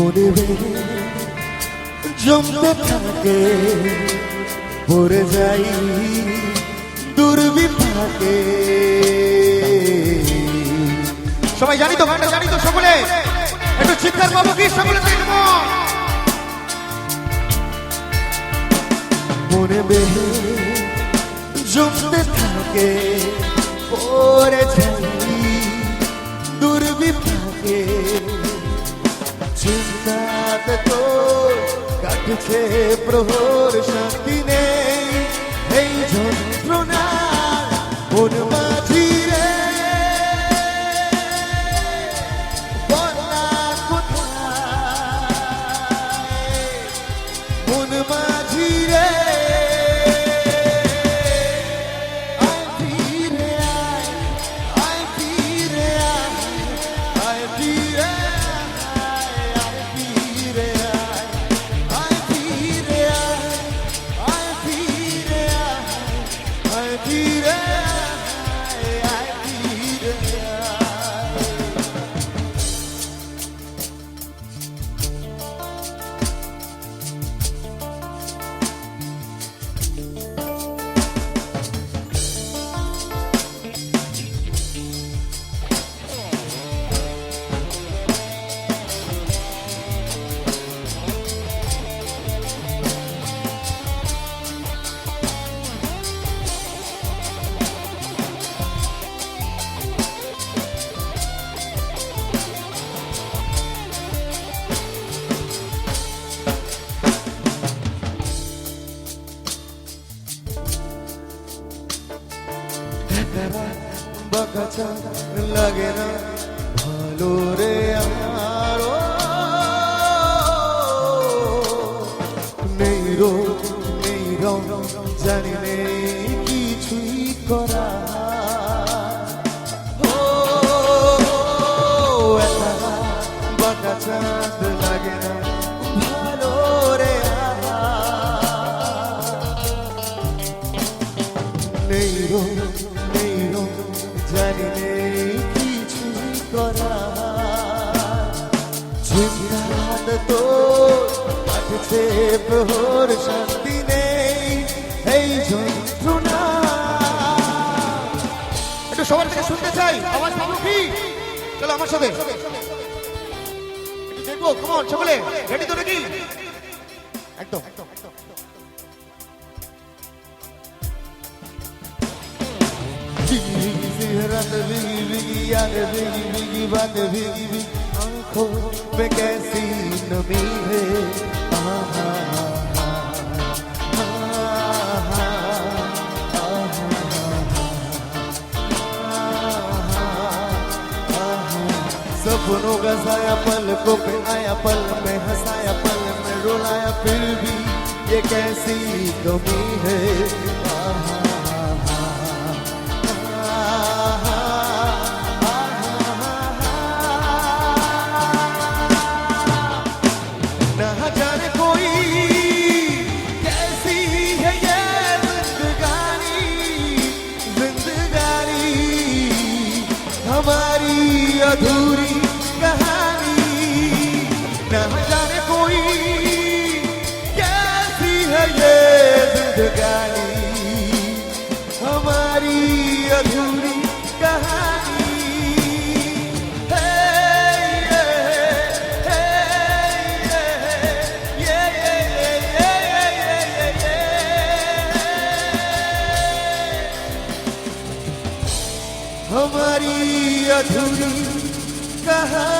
মনে জমতে থাকে, পড়ে যাই দুর্বিপাকে। সবাই জানি তো গানটা, জানি তো সকলে? একটু চিৎকার পাবো কি? সকলে দেখব মনে বেহে জমতে থাকে। কাটছে প্রহর শান্তি নেই। এই যন্ত্রণা একারা বাকাচা লাগে না। ভালো রে আমার। নেই রো, নেই রং, জানি নেই কিছুই করা। একারা লাগে করা শান্তি নেই এই যন্ত্রণা একটু সবার থেকে শুনতে চাই। আওয়াজ পাবো কি? চলো আমার সাথে। দেখব কেমন সকলে রেডি তো নাকি? একদম একদম। बिगी बिगी बिगी याद बिगी बिगी बात बिगी बिगी कैसी नमी है सपनों का साया को पे आया, पल में हंसाया, पल में रुलाया, फिर भी ये कैसी कमी है? आहा। हमारी अधूरी कहानी। न जाने कोई कैसी है ये जिंदगानी अधूरी कहा